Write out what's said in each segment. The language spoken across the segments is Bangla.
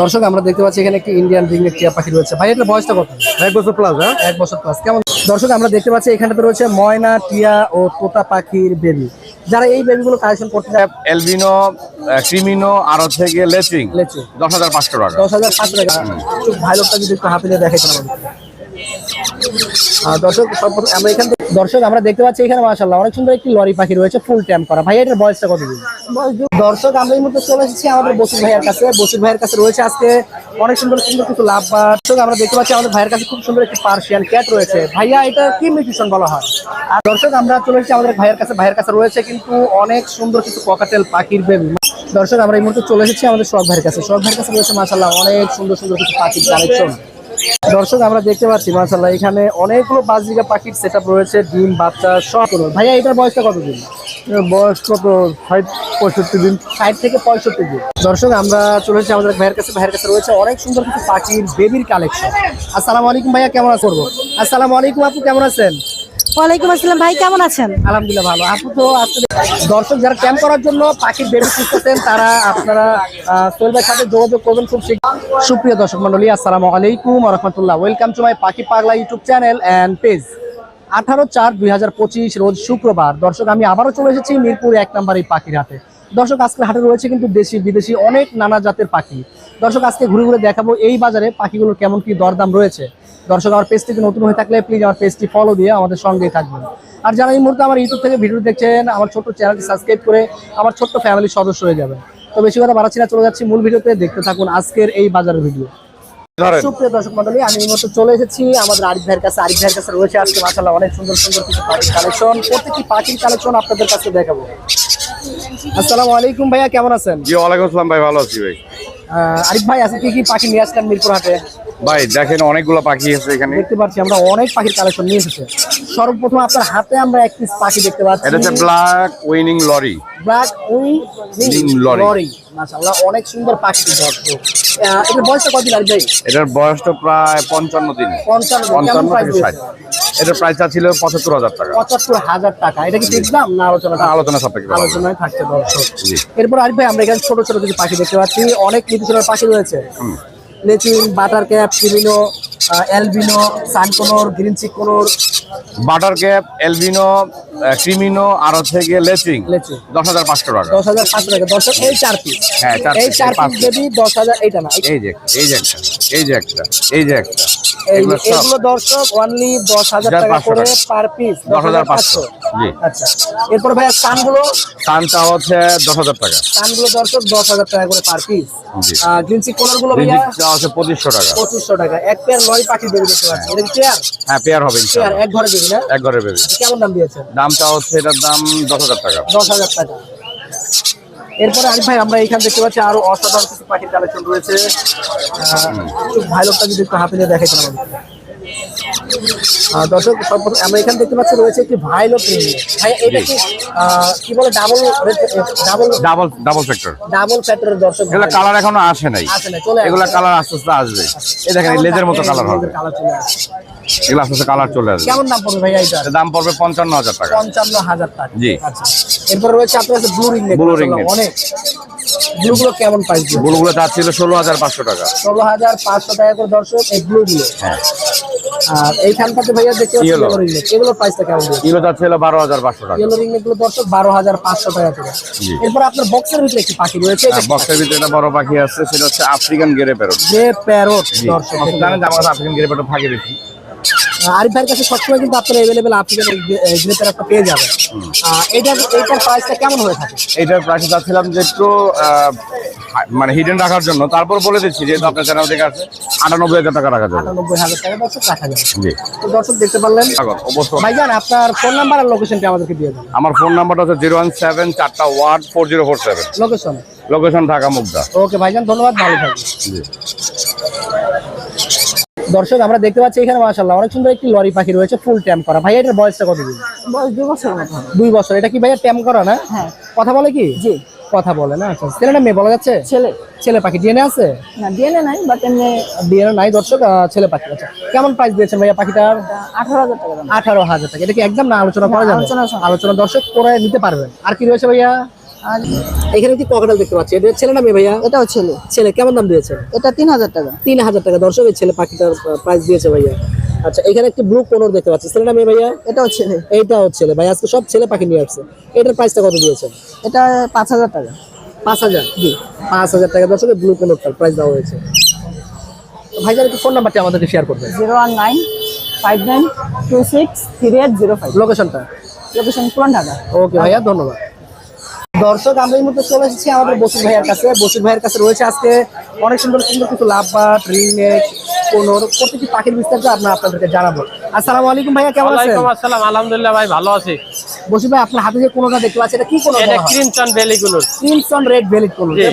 দর্শক আমরা দেখতে পাচ্ছি এখানে একটি ইন্ডিয়ান রিংনেট টিয়া পাখি রয়েছে। ভাই এটার বয়সটা কত? এক বছর প্লাস হ্যাঁ? এক বছর প্লাস কেমন? দর্শক আমরা দেখতে পাচ্ছি এখানে তো রয়েছে ময়না টিয়া ও তোতা পাখির বেবি যারা এই বেবিগুলো কালেকশন করতে চায় এলবিনো ক্রিমিনো আর হচ্ছে গিয়ে লেচিং লেচে দশ হাজার পাঁচশো টাকা। দশ হাজার পাঁচশো টাকা। ভাই লোকটা যদি একটু হাতে নিয়ে দেখাইতে দর্শক আমরা এখান থেকে দর্শক, আমরা দেখতে পাচ্ছি এখানে মাশাল্লাহ অনেক সুন্দর একটি লরি পাখি রয়েছে ফুল ট্যাম্প করা। ভাই, এটার বয়সটা কতদিন দর্শক, আমরা এই মুহূর্তে চলে এসেছি আমাদের বসির ভাইয়ের কাছে। বসির ভাইয়ের কাছে রয়েছে আজকে অনেক সুন্দর সুন্দর কিছু লাভ দর্শক, আমরা দেখতে পাচ্ছি আমাদের ভাইয়ের কাছে খুব সুন্দর একটি পার্সিয়ান ক্যাট রয়েছে। ভাইয়া, এটা কি মিউটিশন বলা হয়? আর দর্শক, আমরা চলে এসেছি আমাদের ভাইয়ের কাছে। ভাইয়ের কাছে রয়েছে কিন্তু অনেক সুন্দর কিছু ককাটেল পাখির বেবি দর্শক, আমরা এই মুহূর্তে চলে এসেছি আমাদের সোহাগ ভাইয়ের কাছে। সোহাগ ভাইয়ের কাছে রয়েছে মাশাল্লাহ অনেক সুন্দর সুন্দর কিছু পাখির কালেকশন দর্শক আমরা দেখতে পাচ্ছি মার্শাল্লাহ এখানে অনেকগুলো বাজরিকা পাখির সেট রয়েছে ডিম বাচ্চা সব ভাইয়া এটার বয়সটা কতদিন? বয়স কত? ষাট পঁয়ষট্টি দিন। ষাট থেকে পঁয়ষট্টি দিন। দর্শক আমরা চলে এসেছি আমাদের ভাইয়ের কাছে। ভাইয়ের কাছে রয়েছে অনেক সুন্দর কিছু পাখির বেবির কালেকশন আসসালামু আলাইকুম ভাইয়া কেমন আছেন? করব আসসালামু আলাইকুম আপু কেমন আছেন? ওয়ালাইকুম আসসালাম ভাই, কেমন আছেন? আলহামদুলিল্লাহ ভালো। আপু তো আসলে দর্শক যারা ক্যাম্প করার জন্য পাখির বেবি খুঁজতেছেন তারা আপনারা সোহেল ভাইয়ের সাথে যোগাযোগ করবেন খুব সুপ্রিয় দর্শক মন্ডলী আসসালামু আলাইকুম রহমতুল্লাহ। ওয়েলকাম টু মাই পাখি পাগলা ইউটিউব চ্যানেল অ্যান্ড পেজ আঠারো চার দুই রোজ শুক্রবার। দর্শক, আমি আবারও চলে এসেছি মিরপুর এক নম্বর এই পাখির হাটে। দর্শক আজকে হাটে রয়েছে কিন্তু দেশি বিদেশি অনেক নানা জাতের পাখি। দর্শক আজকে ঘুরে ঘুরে দেখাবো এই বাজারে পাখিগুলোর কেমন কি দরদাম রয়েছে। দর্শক আমার পেজটিতে নতুন হয়ে থাকলে প্লিজ আমার পেজটি ফলো দিয়ে আমাদের সঙ্গেই থাকবেন। আর যারা এই মুহূর্তে আমার ইউটিউব থেকে ভিডিও দেখছেন আমার ছোট্ট চ্যানেলটি সাবস্ক্রাইব করে আমার ছোট্ট ফ্যামিলির সদস্য হয়ে যাবেন। তো বেশি কথা বাড়াচ্ছি না চলে যাচ্ছি মূল ভিডিওতে দেখতে থাকুন আজকের এই বাজারের ভিডিও সুপ্রিয় দর্শক মন্ডলী আমি এই মুহূর্তে চলে এসেছি। আমাদের আরিফ ভাইয়ের কাছে আরিফ ভাইয়ের কাছে রয়েছে আজকে মাসাল্লাহ অনেক সুন্দর সুন্দর কিছু পাখির কালেকশন প্রত্যেকটি পাখির কালেকশন আপনাদের কাছে দেখাবো। আসসালামু আলাইকুম ভাইয়া কেমন আছেন? জি ওয়ালাইকুম আসসালাম ভাই ভালো আছি ভাই। আরিফ ভাই আজকে কি কি পাখি নিয়ে আসলেন মিরপুর হাটে? ভাই দেখেন অনেকগুলো পাখি আছে এখানে। দেখতে পাচ্ছি আমরা অনেক পাখির কালেকশন নিয়ে এসেছে। সর্বপ্রথম আপনার হাতে আমরা এক পিস পাখি দেখতে পাচ্ছি। এটা হচ্ছে black winning lory black winning lory মাশাআল্লাহ অনেক সুন্দর পাখি দেখতে আহ, এটার বয়সটা কতদিন আর ভাই এটার বয়সটা প্রায় পঞ্চান্ন দিন। পঞ্চান্ন থেকে ষাট। এটার প্রাইস ছিল পঁচাত্তর হাজার টাকা। পঁচাত্তর হাজার টাকা। এটা কি দাম না আলোচনা আলোচনা সাপেক্ষে। আলোচনায় থাকছে দর্শক। এরপর আরিফ ভাই আমরা এখানে ছোট ছোট কিছু পাখি দেখতে পাচ্ছি। অনেক কিছু পাখি রয়েছে। লেচিন butter cap creamino albino sun conure green cheek conure. Butter cap albino creamino আর হচ্ছে গিয়ে লেচিং। দশ হাজার পাঁচশো টাকা। দশ হাজার পাঁচশো টাকা। দর্শক এই চার পিস হ্যাঁ, চার এই চার পিস যদি দশ হাজার এইটা না। এই যে এই যে একটা এই যে একটা এই যে একটা। এগুলো দর্শক অনলি দশ হাজার টাকা করে পার পিস দশ হাজার পাঁচশো। জি। আচ্ছা। এরপর ভাইয়া কানগুলো কানটা হচ্ছে দশ হাজার টাকা। কানগুলো দর্শক দশ হাজার টাকা করে পার পিস জি। গ্রিন চিকোনোরগুলো ভাইয়া? রিজিকটা হচ্ছে পঁচিশশো টাকা। পঁচিশশো টাকা। এক পেয়ার নয় পাখি দেবে দেখতে পাচ্ছি এটা পেয়ার হ্যাঁ পেয়ার হবে পেয়ার এক ঘরে দেবে না? এক ঘরে বেবি। কেমন দাম দিয়েছেন? দামটা হচ্ছে এটার দাম দশ হাজার টাকা। দশ হাজার টাকা। এরপরে আরিফ ভাই আমরা এখানে দেখতে পাচ্ছি আরও অসাধারণ কিছু পাখির কালেকশন রয়েছে। আহ, একটু ভাই লোকটা যদি একটু হাতে নিয়ে দেখাইতে দর্শক সর্বপ্রথম আমরা এখানে দেখতে পাচ্ছি রয়েছে একটি ভাইলট ভাই এটা কি কি বলে double double double double factor double ফ্যাক্টরের দর্শক এগুলো কালার এখনও আসে নাই। আসে চলে এগুলো কালার আস্তে আস্তে আসবে। এই দেখেন লেজের মতো কালার হবে। কালার চলে আসছে। এগুলো আস্তে আস্তে কালার চলে আসবে। কেমন দাম পড়বে এটা দাম পড়বে পঞ্চান্ন হাজার টাকা। পঞ্চান্ন হাজার টাকা। জি। আচ্ছা। এরপর রয়েছে আপনার কাছে ব্লু রিং ringlet। অনেক। ব্লু গুলো কেমন চাচ্ছিল ষোলো হাজার পাঁচশো টাকা। ষোলো হাজার পাঁচশো টাকা করে দর্শক এই ব্লু গুলো। হ্যাঁ। আর এইখানটাতে ভাইয়া দেখতে এগুলোর প্রাইসটা কেমন দিবে কিলো চাচ্ছিল বারো হাজার পাঁচশো টাকা। ইয়েলো রিং এগুলো দর্শক বারো হাজার পাঁচশো টাকা করে। এরপর আপনার বক্সের ভিতরে একটি পাখি রয়েছে বক্সের ভিতরে একটা বড় পাখি আছে সেটা হচ্ছে আফ্রিকান গেরে প্যারট। যে প্যারোট দর্শক। জানেন যে আমার আফ্রিকান গেরে প্যারট থাকে বেশি। আরিফ ভাইয়ের কাছে সবসময় কিন্তু আপনার এভেলেবেল আফ্রিকান গ্রে একটা পেয়ে যাবেন। আহ, এইটার এইটার প্রাইসটা কেমন হয়ে থাকে? এইটার প্রাইস চাচ্ছিলাম যে একটু মানে হিডেন রাখার জন্য। তারপর বলে দিচ্ছি যেহেতু আপনার চ্যানেল থেকে আছে আটানব্বই হাজার টাকা রাখা যাবে। আটানব্বই হাজার টাকা দর্শক রাখা যাবে। জি। তো দর্শক দেখতে পারলেন অবশ্যই। ভাইজান আপনার ফোন নাম্বার আর লোকেশনটা আমাদেরকে দিয়ে দেন। আমার ফোন নাম্বারটা হচ্ছে জিরো ওয়ান সেভেন চারটা word four zero four seven location location Dhaka Mugda okay ভাইজান ধন্যবাদ ভালো থাকবেন। জি। দর্শক আমরা দেখতে পাচ্ছি এখানে মাশাআল্লাহ অনেক সুন্দর একটি লরি পাখি রয়েছে ফুল ট্যাম্প করা। ভাই এটার বয়সটা কতদিন? বয়স দুই বছর দুই বছর। এটা কি ভাইয়া ট্যাম্প করা না? হ্যাঁ। কথা বলে কি? জি। কথা বলে না আচ্ছা। ছেলে না মেয়ে বলা যাচ্ছে? ছেলে। ছেলে পাখি। ডিএনএ আছে? না ডিএনএ নাই বাট এমনি ডিএনএ নাই দর্শক ছেলে পাখি আচ্ছা কেমন প্রাইস দিয়েছেন ভাইয়া পাখিটার? আঠারো হাজার টাকা দাম। আঠারো হাজার টাকা। এটা কি একদম না আলোচনা করা যাবে? আলোচনা আলোচনা দর্শক করে নিতে পারবেন। আর কি রয়েছে ভাইয়া? এখানে একটি ককাটাল দেখতে পাচ্ছি? এটা ছেলে না মেয়ে ভাইয়া? এটাও ছেলে। ছেলে কেমন দাম দিয়েছে? এটা তিন হাজার টাকা। তিন হাজার টাকা। দর্শক এই ছেলে পাখিটার প্রাইস দিয়েছে ভাইয়া। আচ্ছা এখানে একটি ব্লু কোনর দেখতে পাচ্ছি। ছেলে না মেয়ে ভাইয়া? এটাও ছেলে। ছেলে ভাই। আজকে সব ছেলে পাখি নিয়ে আসছে। এটার প্রাইসটা কত দিয়েছে? এটা পাঁচ হাজার টাকা। পাঁচ হাজার? জি। পাঁচ হাজার টাকা। ব্লু কোনরটার প্রাইস দেওয়া হয়েছে। ভাইজান একটু ফোন নাম্বারটা আমাদেরকে শেয়ার করবেন। Zero one nine five nine two six three eight zero five. লোকেশনটা লোকেশন পুরান ঢাকা। ওকে ভাইয়া ধন্যবাদ। দর্শক, আমরা এই মধ্যে চলে এসেছি আমাদের বসির ভাইয়ের কাছে। বসির ভাইয়ের কাছে রয়েছে আজকে অনেক সুন্দর সুন্দর কিছু লাভবাট রিংনেক কোনোর প্রত্যেকটি পাখির বিস্তারিত আপনার আপনাদেরকে জানাব। আসসালামু আলাইকুম ভাইয়া, কেমন আছেন? আসসালাম, আলহামদুলিল্লাহ ভাই, ভালো আছি। ভাই আপনার হাতে যে কোনোটা দেখতে পাচ্ছি এটা কি কোনো এটা বেলিগুলোর ক্রিমসন রেড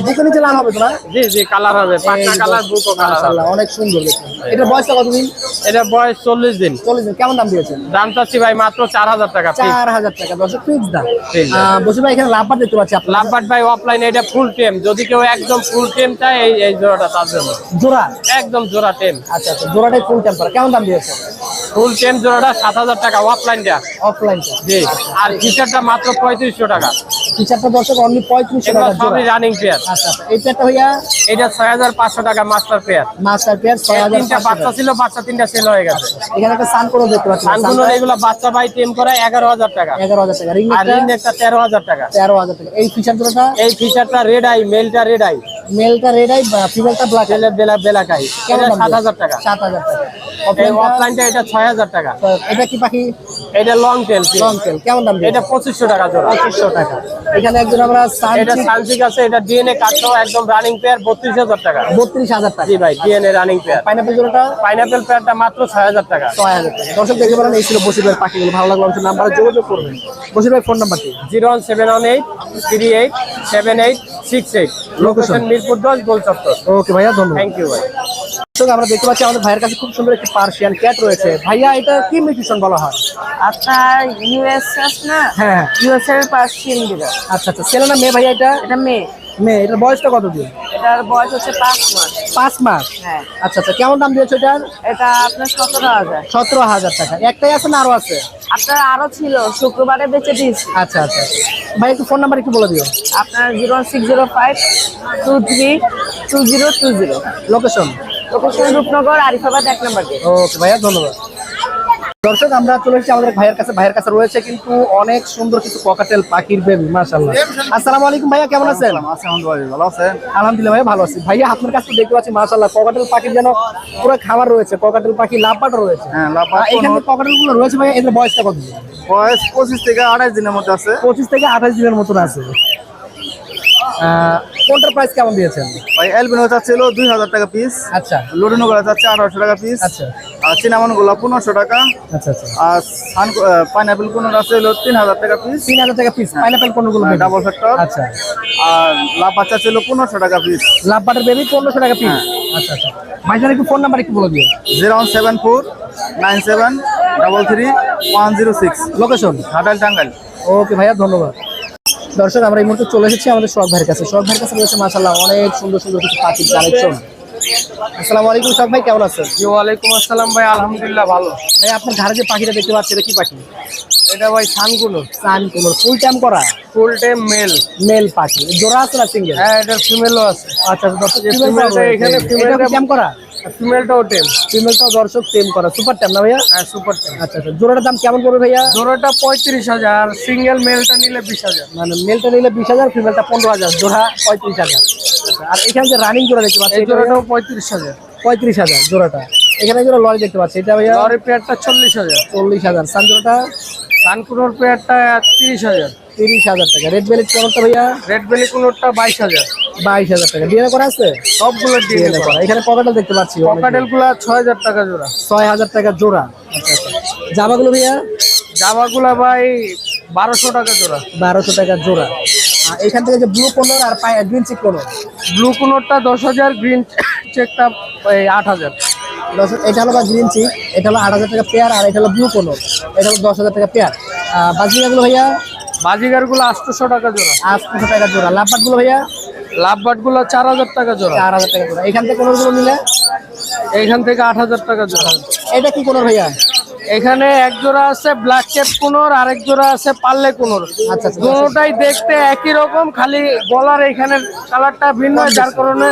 বুকে নিচে লাল হবে না? জি জি কালার হবে। কালার বুকো কালার হবে। অনেক সুন্দর দেখতে। এটা বয়সটা কতদিন? এটা বয়স চল্লিশ দিন। চল্লিশ দিন। কেমন দাম দিয়েছেন? দাম চাচ্ছি ভাই মাত্র চার হাজার টাকা piece। চার হাজার টাকা। দর্শক ফিক্স দাম। ভাই এখানে লাভবার দেখতে পাচ্ছি আপনার লাভবাট ভাই অফলাইন এটা ফুল টেম যদি কেউ একদম ফুল টেম চায় এই এই জোড়াটা তার জন্য। জোড়া? একদম জোড়া টেম আচ্ছা আচ্ছা জোড়াটাই ফুল টেম্পার কেমন দাম দিয়েছে ফুল টেম জোড়াটা সাত হাজার টাকা অফলাইনটা অফলাইনটা জি। আর ফিচারটা মাত্র পঁয়ত্রিশশো টাকা। ফিচারটা দর্শক অনলি পঁয়ত্রিশশো টাকা সবই রানিং পেয়ার আচ্ছা আচ্ছা এই পেয়ারটা হইয়া? এটা ছয় হাজার পাঁচশো টাকা মাস্টার পেয়ার মাস্টার পেয়ার ছয় হাজার তিনটা বাচ্চা ছিল বাচ্চা তিনটা সেল হয়ে গেছে। এখানে একটা সান করে দেখতে পাচ্ছি। সানগুলোর এগুলো বাচ্চা ভাই টেম করে এগারো হাজার টাকা। এগারো হাজার টাকা। রিং একটা তেরো হাজার টাকা। তেরো হাজার টাকা। এই ফিচার জোড়াটা এই ফিচারটা রেড আই মেলটা রেড আই মেলটা রেড আই ফিমেলটা ব্ল্যাক ছেলে বেলা এটা দাম সাত হাজার টাকা। সাত হাজার টাকা। Offline-টা, অফলাইনটা এটা ছয় হাজার টাকা। এটা কি পাখি? এটা লং টেল লং টেল কেমন দাম এটা পঁচিশশো টাকা জোড়া। পঁচিশশো টাকা। এখানে একজন আমরা এটা সানসিক আছে এটা ডিএনএ কাটছো একদম রানিং পেয়ার বত্রিশ হাজার টাকা। বত্রিশ হাজার টাকা। জি ভাই ডিএনএ রানিং পেয়ার পাইনাপেল জোড়াটা? পাইনাপেল পেয়ারটা মাত্র ছয় হাজার টাকা। ছয় হাজার টাকা। দর্শক দেখতে পারেন এই ছিল বসির ভাইয়ের পাখিগুলো ভালো লাগল অবশ্যই নাম্বারে যোগাযোগ করবেন। বসির ভাই ফোন নাম্বারটি zero one seven one eight three eight seven eight six eight. Location Mirpur দশ গোল চত্বর ওকে ভাইয়া ধন্যবাদ। থ্যাংক ইউ ভাই। দর্শক আমরা দেখতে পাচ্ছি আমাদের ভাইয়ের কাছে খুব সুন্দর একটি পার্সিয়ান ক্যাট রয়েছে। ভাইয়া এটা কি মিউটিশন বলা হয়? আপনার ইউএসএস না? হ্যাঁ। ইউএস এর পার্সিয়ান বিড়াল আচ্ছা আচ্ছা ছেলে না মেয়ে ভাইয়া এটা? এটা মেয়ে। মেয়ে এটার বয়সটা কত দিন এটার বয়স হচ্ছে পাঁচ মাস। পাঁচ মাস? হ্যাঁ। আচ্ছা আচ্ছা কেমন দাম দিয়েছ এটার? এটা আপনার সতেরো হাজার। সতেরো হাজার টাকা। একটাই আছে না আরও আছে? আপনার আরও ছিল শুক্রবারে বেঁচে দিয়েছি। আচ্ছা আচ্ছা ভাই একটু ফোন নাম্বার একটু বলে দিও। আপনার zero six zero five two three two zero two zero. Location location Rupnagar Arifabad এক নম্বর ওকে ভাইয়া ধন্যবাদ। দর্শক আমরা চলে এসেছি আমাদের ভাইয়ের কাছে। ভাইয়ের কাছে রয়েছে কিন্তু অনেক সুন্দর কিছু ককাটেল পাখির বেবি মাশাআল্লাহ। আসসালামু আলাইকুম ভাইয়া কেমন আছেন? ভালো আছেন? আলহামদুলিল্লাহ ভাই ভালো আছি। ভাইয়া আপনার কাছে দেখতে পাচ্ছি মাশাআল্লাহ ককাটেল পাখির যেন পুরো খাবার রয়েছে। ককাটেল পাখি লাভবাটও রয়েছে। হ্যাঁ লাভবাট এখানে ককাটেলগুলো রয়েছে ভাই এদের বয়সটা কত? বয়স পঁচিশ থেকে আঠাশ দিনের মধ্যে আছে। পঁচিশ থেকে আঠাশ দিনের মতন আছে। কোনটার প্রাইস কেমন দিয়েছেন? ভাই এলবিনো চাচ্ছিল দুই হাজার টাকা পিস আচ্ছা। লুডিনো গুলা চাচ্ছে আঠারোশো টাকা পিস আচ্ছা। আর চিনামনগুলা পনেরোশো টাকা। আচ্ছা আচ্ছা। আর সান পাইনাপেল কোন আছে হলো তিন হাজার টাকা পিস তিন হাজার টাকা পিস পাইনাপেল কোনগুলো ডাবল ফ্যাক্টর আচ্ছা। আর লাভ বাচ্চা ছিল পনেরোশো টাকা পিস লাভবাটের বেবি পনেরোশো টাকা পিস আচ্ছা আচ্ছা। ভাইজান একটু ফোন নাম্বার একটু বলে দিও। Zero one seven four nine seven double three one zero six location Ghatal Tangail. Okay ভাইয়া ধন্যবাদ। দর্শক আমরা এই মুহূর্তে চলে এসেছি আমাদের শখ ভাইয়ের কাছে। শখ ভাইয়ের কাছে রয়েছে মাশাল্লাহ অনেক সুন্দর সুন্দর কিছু পাখির কালেকশন আসসালামু আলাইকুম শখ ভাই কেমন আছেন? জি ওয়ালাইকুম আসসালাম ভাই আলহামদুলিল্লাহ ভালো। ভাই আপনার ঘরে যে পাখিটা দেখতে পাচ্ছি এটা কি পাখি? এটা ভাই সানগুলো সান কোমর ফুল টাইম করা? Full time mail. মেল পাখি। জোড়া আছে না সিঙ্গেল? হ্যাঁ এটার ফিমেলও আছে। আচ্ছা দর্শক টা রয়েছে। এখানে এটা টা- টাইম করা? ফিমেলটাও টেম ফিমেলটাও দর্শক টেম করা সুপার টাইম না ভাইয়া? হ্যাঁ সুপার টেম আচ্ছা আচ্ছা জোড়াটার দাম কেমন পড়বে ভাইয়া? জোড়াটা পঁয়ত্রিশ হাজার সিঙ্গেল মেলটা নিলে বিশ হাজার। মানে মেলটা নিলে বিশ হাজার ফিমেলটা পনেরো হাজার জোড়া পঁয়ত্রিশ হাজার। আচ্ছা, আর এখানে যে রানিং জোড়া দেখতে পাচ্ছি জোড়াটাও পঁয়ত্রিশ হাজার। পঁয়ত্রিশ হাজার জোড়াটা। এখানে জোড়া লরি দেখতে পাচ্ছি এটা ভাইয়া? লরি পেয়ারটা চল্লিশ হাজার। চল্লিশ হাজার। সান জোড়াটা? কানপুরের পেয়ারটা তিরিশ হাজার। তিরিশ হাজার টাকা। রেড বেলিট কেমনটা ভাইয়া? রেড বেলি কোনোটা? বাইশ হাজার। বাইশ হাজার টাকা। ডিএনএ করা আছে? সবগুলো ডিএনএ করা। এখানে পকেটল দেখতে পাচ্ছি। পকাটেলগুলা ছয় হাজার টাকা জোড়া। ছয় হাজার টাকা জোড়া। আচ্ছা আচ্ছা। জামাগুলো ভাইয়া? জামাগুলা ভাই বারোশো টাকা জোড়া। বারোশো টাকা জোড়া। আর এখান থেকে যে ব্লু কোনর আর গ্রিন চিক কোনর ব্লু কোনোরটা দশ হাজার গ্রিন চেকটা আট হাজার। দশ এটা হলো গ্রিন চিক এটা হলো আট হাজার টাকা পেয়ার আর এটা হলো ব্লু কোনর এটা হলো দশ হাজার টাকা পেয়ার বাজিকাগুলো ভাইয়া? বাজিগারগুলো আটশোশো টাকা জোড়া। আটশো টাকা জোড়া। লাভবাটগুলো ভাইয়া? লাভবাটগুলো চার হাজার টাকা জোড়া। চার হাজার টাকা জোড়া। এখান থেকে কোনরগুলো নিলে? এইখান থেকে আট হাজার টাকা জোড়া। এটা কি কোনো ভাইয়া? এখানে এক জোড়া আছে ব্ল্যাক ক্যাপ কুনোর আরেক জোড়া আছে পাল্লে কুনোর। আচ্ছা, আচ্ছা। দেখতে একই রকম খালি গলার এখানে কালারটা ভিন্ন যার কারণে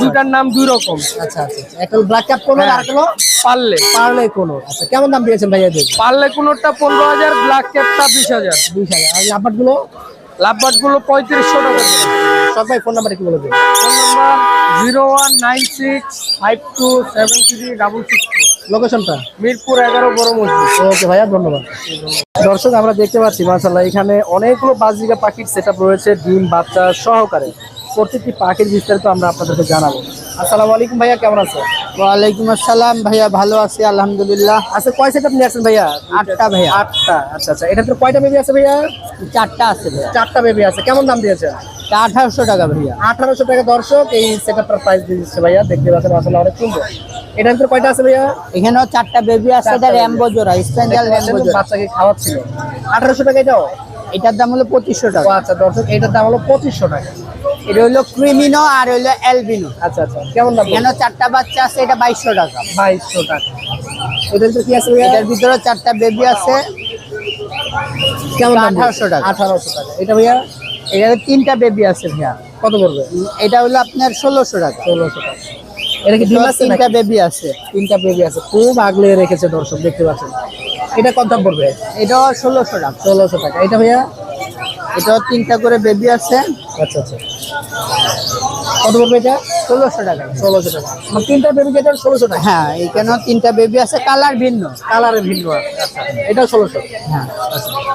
দুটার নাম দুই রকম। আচ্ছা আচ্ছা আচ্ছা। একটা ব্ল্যাক ক্যাপ কোনো আর কোনো পাল্লে। পার্লে কোনো আচ্ছা কেমন দাম দিয়েছেন ভাইয়া পাল্লে কোনোরটা পনেরো হাজার ব্ল্যাক ক্যাপটা বিশ হাজার। বিশ হাজার। আরগুলো লাভবাটগুলো পঁয়ত্রিশশো টাকা সব ভাই ফোন নাম্বার একটু বলে দিন? Phone number zero one nine six five two seven three double six লোকেশনটা মিরপুর এগারো বড় মসজিদ। ওকে ভাইয়া ধন্যবাদ। দর্শক আমরা দেখতে পাচ্ছি মাশাল্লাহ এখানে অনেকগুলো বাজরিকা পাখির সেট রয়েছে ডিম বাচ্চা সহকারে। প্রত্যেকটি পাখির বিস্তারিত আমরা আপনাদেরকে জানাব। আসসালামু আলাইকুম ভাইয়া কেমন আছেন? ওয়ালাইকুম আসসালাম ভাইয়া ভালো আছি আলহামদুলিল্লাহ। আচ্ছা কয় সেট নিয়ে আসছেন ভাইয়া? আটটা ভাইয়া। আটটা আচ্ছা আচ্ছা। এটা তো কয়টা বেবি আছে ভাইয়া? চারটা আছে ভাইয়া। চারটা বেবি আছে। কেমন দাম দিয়েছেন? আঠারোশো টাকা ভাইয়া। আঠারোশো টাকা দর্শক এই সেটআপটার প্রাইস দিচ্ছে ভাইয়া। দেখতে পাচ্ছেন আসলে অনেক সুন্দর। এটার ভিতরে কয়টা আছে ভাইয়া? এখানেও চারটা বেবি আছে এটা র্যাম্বো জোড়া স্প্যান্ডাল র্যাম্বো জোড়া। বাচ্চাকে খাওয়াচ্ছিল। আঠারোশো টাকা এটাও? এটার দাম হলো পঁচিশশো টাকা। আচ্ছা দর্শক এটার দাম হলো পঁচিশশো টাকা। এটা হলো ক্রিমিনো আর হলো অ্যালবিনো। আচ্ছা আচ্ছা কেমন দাম? এখানেও চারটা বাচ্চা আছে এটা বাইশশো টাকা। বাইশশো টাকা। এটার ভিতরে কি আছে ভাইয়া? এটার ভিতরে চারটা বেবি আছে। কেমন 1800 টাকা। আঠারোশো টাকা। এটা ভাইয়া? এটার তিনটা বেবি আছে ভাইয়া। কত পড়বে? এটা হলো আপনার ষোলোশো টাকা। ষোলোশো টাকা। এটা কি ডিম তিনটা বেবি আছে। তিনটা বেবি আছে। খুব আগলে রেখেছে দর্শক দেখতে পাচ্ছেন। এটা কত দাম পড়বে? এটা ষোলোশো টাকা। ষোলোশো টাকা। এটা ভাইয়া? এটা তিনটা করে বেবি আছে। আচ্ছা আচ্ছা। কত পড়বে এটা? ষোলোশো টাকা। ষোলোশো টাকা। মানে তিনটা বেবি যেটা ষোলোশো টাকা? হ্যাঁ এখানেও তিনটা বেবি আছে কালার ভিন্ন। কালারে ভিন্ন। আচ্ছা ষোলোশো। হ্যাঁ।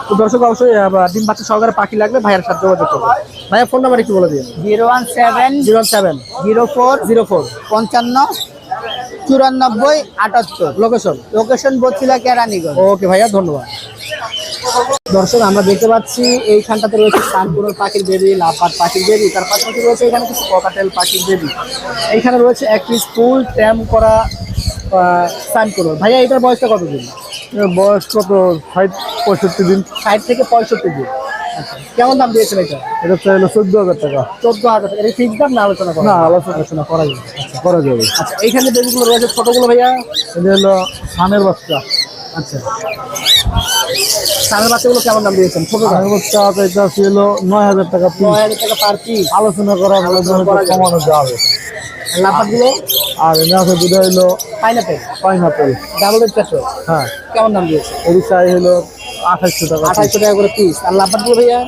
তো দর্শক অবশ্যই ডিম বাচ্চা সহকারে পাখি লাগবে ভাইয়ের সাথে যোগাযোগ করবে ভাইয়া ফোন নাম্বার একটু বলে দিন। Zero one seven zero seven. Zero four zero four. পঞ্চান্ন চুরানব্বই আটাত্তর। Location location Basila Keraniganj. Okay ভাইয়া ধন্যবাদ। দর্শক আমরা দেখতে পাচ্ছি এইখানটাতে রয়েছে সানপুরের পাখির বেবি লাফার পাখির বেবি তার পাশাপাশি রয়েছে এখানে কিছু ককাটেল পাখির বেবি। এইখানে রয়েছে এক পিস ফুল ট্যাম করা সানপুরের ভাইয়া এটার বয়সটা কত দিন বয়স কত? ষাট পঁয়ষট্টি দিন। ষাট থেকে পঁয়ষট্টি দিন। আচ্ছা কেমন দাম দিয়েছেন এটা? এটা চাইলো চোদ্দ হাজার টাকা। চোদ্দ হাজার টাকা। এটা ফিক্স দাম না আলোচনা করা? না, আলোচনা- আলোচনা করা যাবে। আচ্ছা করা যাবে। আচ্ছা এইখানে বেবিগুলো রয়েছে ছোটগুলো ভাইয়া? এটা হলো সানের বাচ্চা। আচ্ছা। বাচ্চাগুলো কেমন দাম দিয়েছেন? ছোট সানের বাচ্চা এটা ছিল নয় হাজার টাকা পিস নয় হাজার টাকা পার পিস আলোচনা করা ভালো আলোচনা। কমানো যাবে। লাফাগুলো আর এনে আছে দুটো হলো পাইনাপেল। পাইনাপেল। Double petrol. হ্যাঁ। কেমন দাম দিয়েছে চাই হলো আঠাশশো টাকা টাকা করে পিস আর ভাইয়া?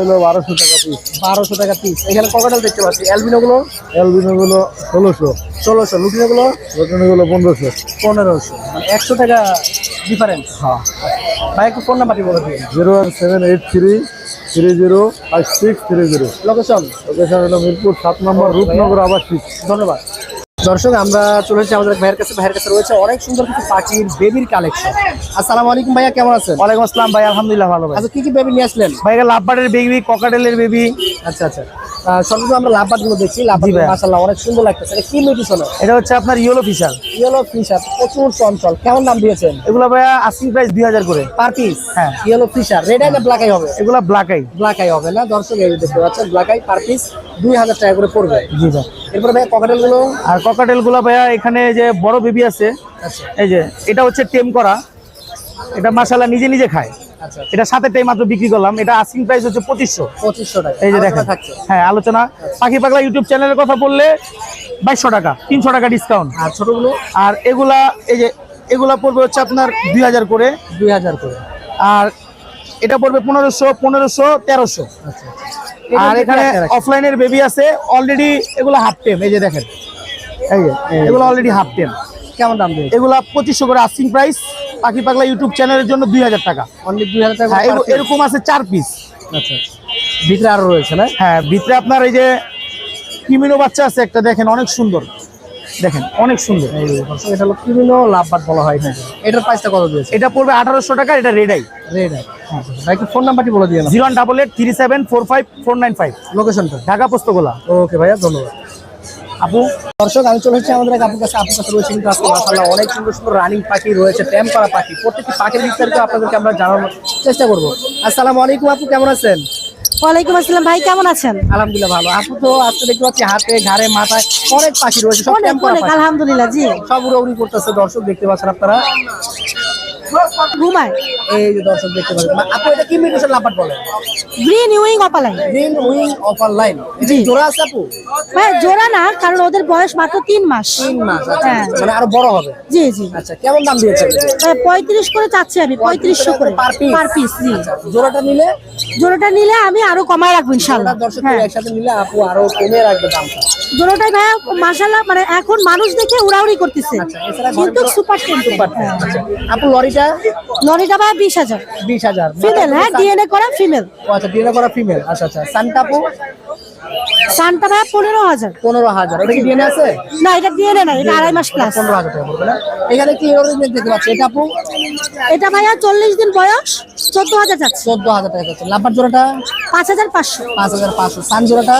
হলো বারোশো টাকা পিস বারোশো টাকা পিস এখানে দেখতে পাচ্ছি? ষোলোশো। ষোলোশো। পনেরোশো। পনেরোশো। মানে একশো টাকা ডিফারেন্স হ্যাঁ। ভাই একটু ফোন নাম্বারটি বলে দিন। Zero one seven eight three three zero five six three zero. Location location হলো মিরপুর সাত নম্বর রূপনগর আবাসিক। ধন্যবাদ। দর্শক আমরা চলে এসেছি আমাদের ভাইয়ের কাছে। ভাইয়ের কাছে রয়েছে অনেক সুন্দর কিছু পাখির বেবির কালেকশন আসসালাম আলাইকুম ভাইয়া কেমন আছেন? ওয়ালাইকুম আসসালাম ভাই আলহামদুলিল্লাহ ভালো ভাই। আচ্ছা কি কি বেবি নিয়ে আসলেন? ভাইয়া লাভবাটের বেবি ককাটেলের বেবি আচ্ছা আচ্ছা। সর্বপ্রথম আমরা লাভবাদগুলো দেখছি লাভবাদ ভাইয়া। মাসাল্লাহ অনেক সুন্দর লাগতেছে। এটা কি মিউটিশন এটা হচ্ছে আপনার ইয়েলো ফিশার ইয়েলো ফিশার প্রচুর চঞ্চল। কেমন দাম দিয়েছেন? এগুলো ভাইয়া প্রাইস দুই হাজার করে। পার পিস হ্যাঁ। ইয়েলো ফিশার রেড আই না ব্ল্যাক আই হবে? এগুলো ব্ল্যাক আই ব্ল্যাক আই হবে না। দর্শক এই যে দেখতে পাচ্ছেন ব্ল্যাক আই পার পিস দুই হাজার টাকা করে পড়বে। জি ভাই। এরপরে ভাই পকেটেলগুলো আর ককাটেলগুলো ভাইয়া এখানে যে বড় বেবি আছে। আচ্ছা। এই যে এটা হচ্ছে টেম করা। এটা মাসালা নিজে নিজে খায়। এটা সাথে টাইম মাত্র বিক্রি করলাম। এটা আস্কিং প্রাইস হচ্ছে পঁচিশশো। পঁচিশশো টাকা। এই যে দেখেন। হ্যাঁ আলোচনা। পাখি পাগলা ইউটিউব চ্যানেলের কথা বললে বাইশশো টাকা তিনশো টাকা ডিসকাউন্ট আর ছোটগুলো? আর এগুলা এই যে এগুলা পড়বে হচ্ছে আপনার দুই হাজার করে। দুই হাজার করে। আর এটা পড়বে পনেরোশো পনেরোশো তেরোশো। আচ্ছা আর এখানে অফলাইনের বেবি আছে। অলরেডি এগুলো হাফ টেম এই যে দেখেন। এই যে এগুলো অলরেডি হাফ টেম কেমন দাম এগুলা পঁচিশশো করে আস্কিং প্রাইস পাখি পাগলা ইউটিউব চ্যানেলের জন্য দুই হাজার টাকা। অনলি দুই হাজার টাকা হ্যাঁ। এরকম আছে চার পিস আচ্ছা আচ্ছা। ভিতরে আরও রয়েছে না? হ্যাঁ ভিতরে আপনার এই যে কিমিনো বাচ্চা আছে একটা দেখেন অনেক সুন্দর। দেখেন অনেক সুন্দর। এটা হলো ক্রিমিনো লাভবাট বলা হয়। এটাকে। এটার প্রাইসটা কত দিয়েছে? এটা পড়বে আঠারোশো টাকা এটা রেডাই রেড ভাই একটু ফোন নাম্বারটি বলে দিয়ে zero one double eight three seven four five four nine five. লোকেশনটা ঢাকা পোস্তগোলা। ওকে ভাইয়া ধন্যবাদ। আপু দর্শক আমি চলে এসেছি আমাদের এক আপুর কাছে। আপুর কাছে রয়েছে কিন্তু মাসাল্লাহ অনেক সুন্দর সুন্দর রানিং পাখি রয়েছে ট্যাম করা পাখি। প্রত্যেকটি পাখির বিস্তারিত আপনাদেরকে আমরা জানানোর চেষ্টা করব। আসসালামু আলাইকুম আপু কেমন আছেন? ওয়ালাইকুম আসসালাম ভাই কেমন আছেন? আলহামদুলিল্লাহ ভালো। আপু তো আজকে দেখতে পাচ্ছি হাতে ঘাড়ে মাথায় অনেক পাখি রয়েছে সব আলহামদুলিল্লাহ জি। সব করতেছে দর্শক দেখতে পাচ্ছেন আপনারা। ঘুমায় এই যে দর্শক দেখতে পাচ্ছেন মা- এটা কি মিউটেশন লাম্পার বলে? Green wing opaline green wing opaline জি। জোড়া আছে আপু? ভাই জোড়া না কারণ ওদের বয়স মাত্র তিন মাস। তিন মাস আচ্ছা হ্যাঁ। মানে আরও বড় হবে। জি জি। আচ্ছা কেমন দাম দিয়েছেন? ভাই, পঁয়ত্রিশ করে চাচ্ছি আমি পঁয়ত্রিশশো করে। পার পিস জি। জোড়াটা নিলে? জোড়াটা নিলে আমি আরও কমায় রাখব ইনশাল্লাহ। দর্শক হ্যাঁ। একসাথে নিলে আপু আরও কমে রাখবে দামটা। জোড়াটাই ভাইয়া মাসাল্লাহ মানে এখন মানুষ দেখে উড়াউড়ি করতেছে। আচ্ছা কিন্তু সুপার টেম্পেল আচ্ছা আপু লরিটা? লরিটা ভাই বিশ হাজার। বিশ হাজার ফিমেল হ্যাঁ ডিএনএ করা ফিমেল আচ্ছা ডিএনএ করা ফিমেল আচ্ছা আচ্ছা সানটাপু সানটা ভাই পনেরো হাজার। পনেরো হাজার। এটা কি ডিএনএ আছে? না এটা ডিএনএ না এটা আড়াই মাস প্লাস পনেরো হাজার টাকা পড়বে না এখানে কি অরিজিনাল দেখতে পাচ্ছি এটা আপু? এটা ভাইয়া চল্লিশ দিন বয়স চোদ্দ হাজার যাচ্ছে। চোদ্দ হাজার টাকা যাচ্ছে। লাম্বার জোড়াটা? পাঁচ হাজার পাঁচশো। পাঁচ হাজার পাঁচশো। সান জোড়াটা?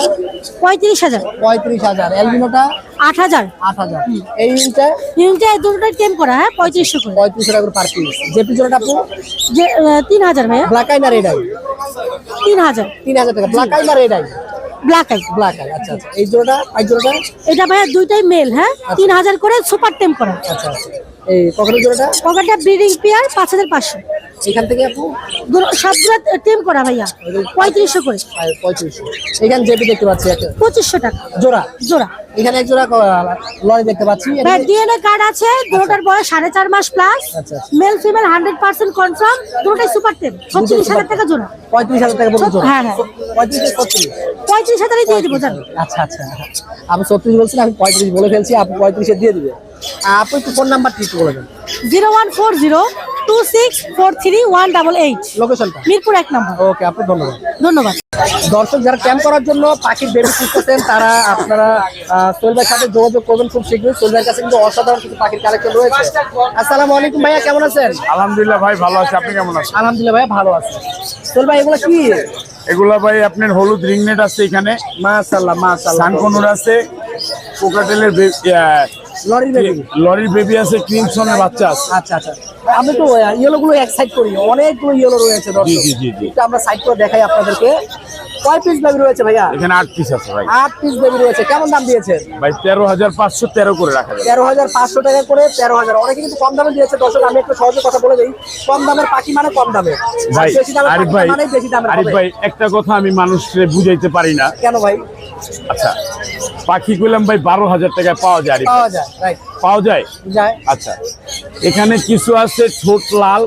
পঁয়ত্রিশ হাজার। পঁয়ত্রিশ হাজার। এলবিনোটা আট হাজার। আট হাজার। এই ইনটা ইউনিটে দুটোটাই টেম করা হ্যাঁ? পঁয়ত্রিশশো করে। পঁয়ত্রিশ টাকা পার পিস জেপি জোড়াটা আপু? যে তিন হাজার ভাইয়া। ব্ল্যাক আই না রেড আই তিন হাজার। তিন হাজার টাকা। ব্ল্যাক আই না red eye black eye black eye আচ্ছা আচ্ছা। এই জোড়াটা এই জোড়াটা? এটা ভাইয়া দুইটাই মেল হ্যাঁ? তিন হাজার করে সুপার টেম করা। আচ্ছা আচ্ছা। এই পকেটের জোড়াটা? পকেটটা ব্রিডিং পেয়ার পাঁচ হাজার পাঁচশো। এখান থেকে আপু? টেম করা ভাইয়া পঁয়ত্রিশশো করে। পঁয়ত্রিশশো। এখানে জেপি দেখতে পাচ্ছি একটা পঁচিশশো টাকা। জোড়া? জোড়া। এখানে এক জোড়া লরি দেখতে পাচ্ছি। ভাই ডিএনএ কার্ড আছে দুটোটার বয়স সাড়ে চার মাস প্লাস আচ্ছা, আচ্ছা। Male female hundred percent confirm দুটোটাই super tame. ছত্রিশ হাজার টাকা জোড়া। পঁয়ত্রিশ হাজার টাকা পড়বে জোড়া। হ্যাঁ, হ্যাঁ। পঁয়ত্রিশ হাজারই দিয়ে দিব জান। আচ্ছা আচ্ছা। আপনি ছত্রিশ বলছেন আমি পঁয়ত্রিশ বলে ফেলছি আপনি পঁয়ত্রিশে দিয়ে দিবে। আপনি একটু ফোন নাম্বার ঠিক বলে দেন। Zero one four zero two six four three one double eight. লোকেশনটা মিরপুর এক নম্বর। ওকে আপনি ধন্যবাদ। ধন্যবাদ। দর্শক যারা ক্যাম্প করার জন্য পাখির বেবি খুঁজতেছেন তারা আপনারা সোহেল ভাইয়ের সাথে যোগাযোগ করবেন খুব শীঘ্রই। সোহেল ভাইয়ের কাছে কিন্তু অসাধারণ কিছু পাখির কালেকশন রয়েছে। আসসালামু আলাইকুম ভাইয়া কেমন আছেন? আলহামদুলিল্লাহ ভাই ভালো আছে। আপনি কেমন আছেন? আলহামদুলিল্লাহ ভাই ভালো আছে। সোহেল ভাই এগুলো কি? এগুলা ভাই আপনার হলুদ রিংনেট আছে এখানে। মাশাআল্লাহ মাশাআল্লাহ। সানকনুর আছে কোকাটেলের লরির বেবি আছে ক্রিমসনের বাচ্চা আছে। আচ্ছা আচ্ছা। আমি তো ইয়েলো গুলো এক সাইড করি অনেকগুলো ইয়েলো রয়েছে দর্শক। জি, জি, জি। আমরা সাইড করে দেখাই আপনাদেরকে। কয় পিস বেবি রয়েছে ভাইয়া? এখানে আট পিস আছে ভাই। আট পিস বেবি রয়েছে। কেমন দাম দিয়েছে? ভাই তেরো হাজার পাঁচশো তেরো করে রাখা তেরো হাজার পাঁচশো টাকা করে তেরো হাজার। অনেকে কিন্তু কম দামে দিয়েছে। দর্শক আমি একটু সহজে কথা বলে দিই। কম দামের পাখি মানে কম দামে। ভাই আরিফ মানে আরিফ ভাই একটা কথা আমি মানুষকে বুঝাইতে পারি না। কেন ভাই? আচ্ছা পাখি কইলাম ভাই বারো হাজার টাকায় পাওয়া যায় পাওয়া যায় পাওয়া যায়? যায়। আচ্ছা এখানে কিছু আছে ঠোঁট লাল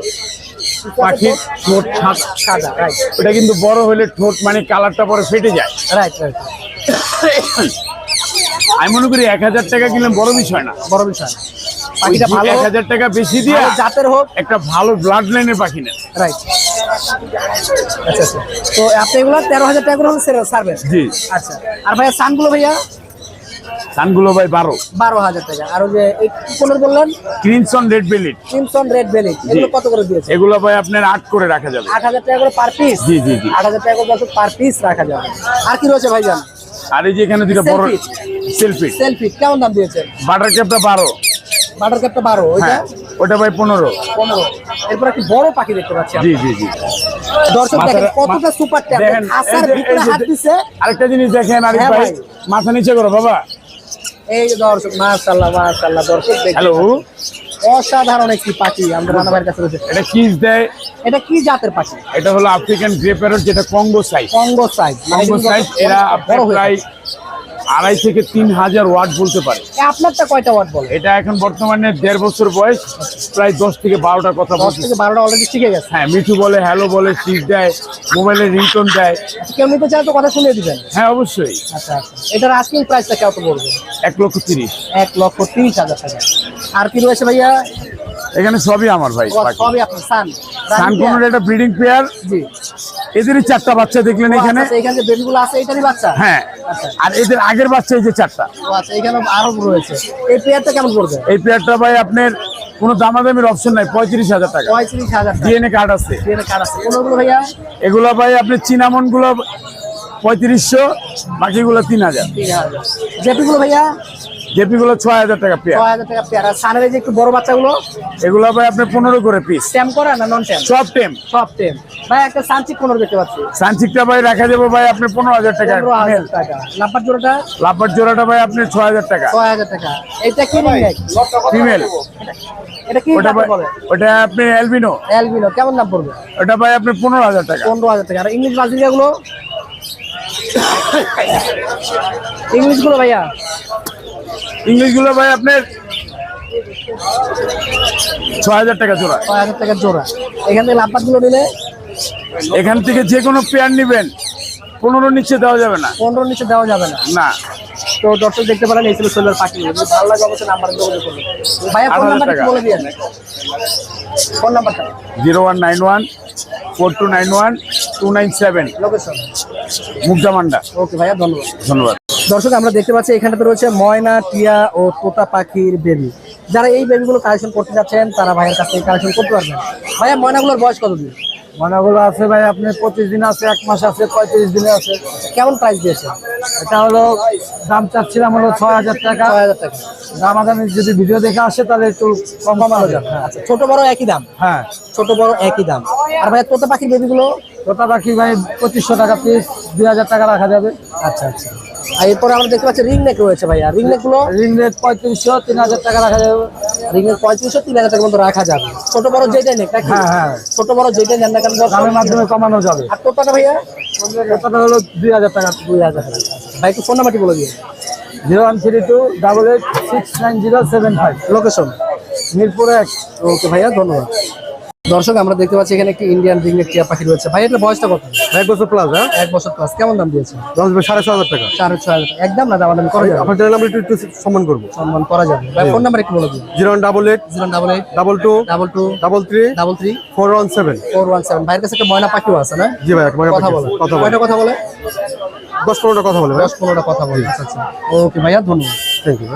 পাখির ঠোঁট সাদা রাইট ওটা কিন্তু বড় হলে ঠোঁট মানে কালারটা পরে ফেটে যায়। রাইট রাইট আমি মনে করি এক হাজার টাকা কিনলে বড় বিষয় না। বড় বিষয় পাখিটা ভালো এক হাজার টাকা বেশি দিয়ে জাতের হোক। একটা ভালো ব্লাড লাইনের পাখি নেন। রাইট আচ্ছা আচ্ছা। তো আপনি এগুলো তেরো হাজার টাকা করে সার্ভিস জি। আচ্ছা। আর ভাইয়া সানগুলো ভাইয়া? সানগুলো ভাই বারো। বারো হাজার টাকা। আর যে বললেন? Crimson red bellied crimson red belly এগুলো কত করে দিয়েছে? এগুলো ভাই আপনার আট করে রাখা যাবে। আট হাজার টাকা করে পার পিস জি, জি, জি। আট হাজার টাকা করে পার পিস রাখা যাবে। আর কি রয়েছে ভাইজান? আর এই যে এখানে দুটো বড় সেলফি সেলফি কেমন দাম দিয়েছে? বাটার ক্যাপটা বারো। বাটার ক্যাপটা বারো ওইটা? হ্যাঁ ওটা ভাই পনেরো। পনেরো। এরপর একটি বড় পাখি দেখতে পাচ্ছি জি জি জি। দর্শক দেখেন কতটা সুপার ট্যাপ দেখেন, আসার ভিতরে হাত দিছে। আরেকটা জিনিস দেখেন আরিফ হ্যাঁ ভাই। মাথা নিচে করো বাবা। এই দর্শক মাশাআল্লাহ মাশাআল্লাহ দর্শক হ্যালো অসাধারণ একটি পাখি আমরা রানাভাইয়ের কাছে রয়েছে। এটা কি দেয়? এটা কি জাতের পাখি? এটা হলো আফ্রিকান গ্রে প্যারট যেটা Congo size Congo size Congo size এরা প্রায় আড়াই থেকে তিন হাজার ওয়াট বলতে পারে। আপনারটা কয়টা ওয়াট বলে? এটা এখন বর্তমানে দেড় বছর বয়স প্রায় দশ থেকে বারোটা কথা বলছে থেকে বারোটা অলরেডি শিখে গেছে। হ্যাঁ মিঠু বলে হ্যালো বলে শীত দেয় মোবাইলে রিংটোন দেয়। কেউ নিতে চায় তো কথা শুনে দিবেন। হ্যাঁ অবশ্যই। আচ্ছা আচ্ছা। এটার আজকের প্রাইসটা কত পড়বে এক লক্ষ তিরিশ। এক লক্ষ তিরিশ হাজার টাকা। আর কি রয়েছে ভাইয়া? এখানে সবই আমার ভাই সবই আপনার সান। একটা ব্রিডিং পেয়ার জি। এদেরই চারটা বাচ্চা দেখলেন এখানে। আচ্ছা, আচ্ছা, এখানে যে বেবিগুলো আছে এটারই বাচ্চা? হ্যাঁ। আচ্ছা আর এদের আগের বাচ্চা এই যে চারটা। আচ্ছা এখানে আরও রয়েছে। এই পেয়ারটা কেমন পড়বে? এই পেয়ারটা ভাই আপনার কোনো দামাদামির অপশন নাই পঁয়ত্রিশ হাজার টাকা। পঁয়ত্রিশ হাজার ডিএনএ কার্ড আছে। ডিএনএ কার্ড আছে। কোনগুলো ভাইয়া? এগুলো ভাই আপনি চিনামনগুলো পঁয়ত্রিশশো বাকিগুলো তিন হাজার। তিন হাজার। ভাইয়া? জেপি গুলো ছয় হাজার টাকা পেয়ার। ছয় হাজার টাকা পেয়ার। আর সানের যে একটু বড় বাচ্চাগুলো এগুলো ভাই আপনি পনেরো করে পিস ট্যাম করা না নন ট্যাম সব টেম সব টেম ভাই একটা সানচিক কোনর দেখতে পাচ্ছি। সানচিকটা ভাই রাখা যাব ভাই আপনি পনেরো হাজার টাকা। পনেরো লাম্পার জোড়াটা? লাপার জোড়াটা ভাই আপনি ছয় হাজার টাকা। ছয় হাজার টাকা। এটা কি ফিমেল এটা কি ওটা ভাই বলে? ওটা আপনি এলবিনো অ্যালবিনো কেমন দাম পড়বে? ওটা ভাই আপনি পনেরো হাজার টাকা। পনেরো হাজার টাকা। আর ইংলিশ বাজিকা গুলো ইংলিশগুলো ভাইয়া? ইংলিশগুলো ভাই আপনার ছয় হাজার টাকা জোড়া। ছয় হাজার টাকা জোড়া। এখান থেকে লাম্পারগুলো নিলে এখান থেকে যে কোনো পেয়ার নিবেন পনেরো নিচে দেওয়া যাবে না। পনেরো নিচে দেওয়া যাবে না। না। তো দর্শক দেখতে পারেন এই ছিল সোলার পাখি ভালো লাগে অবশ্যই নাম্বার যোগাযোগ করবেন ভাইয়া ফোন নাম্বার বলে দিয়ে ফোন নাম্বারটা। Zero one nine one four two nine one two nine seven. Location মুগ্ধামান্ডা okay ভাইয়া ধন্যবাদ। ধন্যবাদ। দর্শক আমরা দেখতে পাচ্ছি এখানটাতে রয়েছে ময়না টিয়া ও তোতা পাখির বেবি যারা এই বেবিগুলো কালেকশন করতে যাচ্ছেন তারা ভাইয়ের কাছ থেকে কালেকশন করতে পারবেন। ভাইয়া ময়নাগুলোর বয়স কতদিন ময়নাগুলো আছে ভাই আপনি পঁচিশ দিন আছে এক মাস আছে পঁয়ত্রিশ দিনে আছে। কেমন প্রাইস দিয়েছে? এটা হলো দাম চাচ্ছিলাম হলো ছয় হাজার টাকা। ছয় হাজার টাকা। দাম আগামী যদি ভিডিও দেখে আসে তাহলে একটু কম কমানো যাবে আচ্ছা ছোট বড় একই দাম? হ্যাঁ। ছোট বড় একই দাম। আর ভাইয়া তোতা পাখির বেবিগুলো তোতা পাখি ভাই পঁচিশশো টাকা পিস দুই হাজার টাকা রাখা যাবে। আচ্ছা আচ্ছা। আর এরপরে আমরা দেখতে পাচ্ছি রিং নেক রয়েছে ভাইয়া। রিং নেকগুলো রিং রেট পঁয়ত্রিশশো তিন হাজার টাকা রাখা যাবে। রিং নেক পঁয়ত্রিশশো তিন হাজার টাকার মতো রাখা যাবে। ছোট বড় যেটাই নেক হ্যাঁ, হ্যাঁ। ছোট বড় যেটাই নেন না কেন দামের মাধ্যমে কমানো যাবে। আর তোতাটা ভাইয়া? তোতাটা হলো দুই হাজার টাকা। দুই হাজার টাকা। ভাই একটু ফোন নাম্বারটি বলে দিন। Zero one three two double eight six nine zero seven five. Location Mirpur এক। ওকে ভাইয়া ধন্যবাদ। দর্শক আমরা দেখতে পাচ্ছি এখানে একটি ইন্ডিয়ান রিংনেক টিয়া পাখি রয়েছে। ভাই এটা বয়সটা কত? এক বছর প্লাস হ্যাঁ? এক বছর প্লাস কেমন দাম দিয়েছে? সাড়ে ছ হাজার টাকা। সাড়ে ছয় হাজার। একদম না দাম দাম করা যাবে আপনার আমরা একটু একটু সম্মান করব। সম্মান করা যাবে। ভাই ফোন নাম্বার একটু বলে দিন। Zero one double eight zero double eight double two double two double three double three four one seven. Four one seven. ভাইয়ের কাছে একটা ময়না পাখিও আছে না? জি ভাই কথা বলে। কথা বলে। কথা বলে? দশ পনেরোটা কথা বলে দশ পনেরোটা কথা বলে। আচ্ছা আচ্ছা। ওকে ভাইয়া ধন্যবাদ। Thank you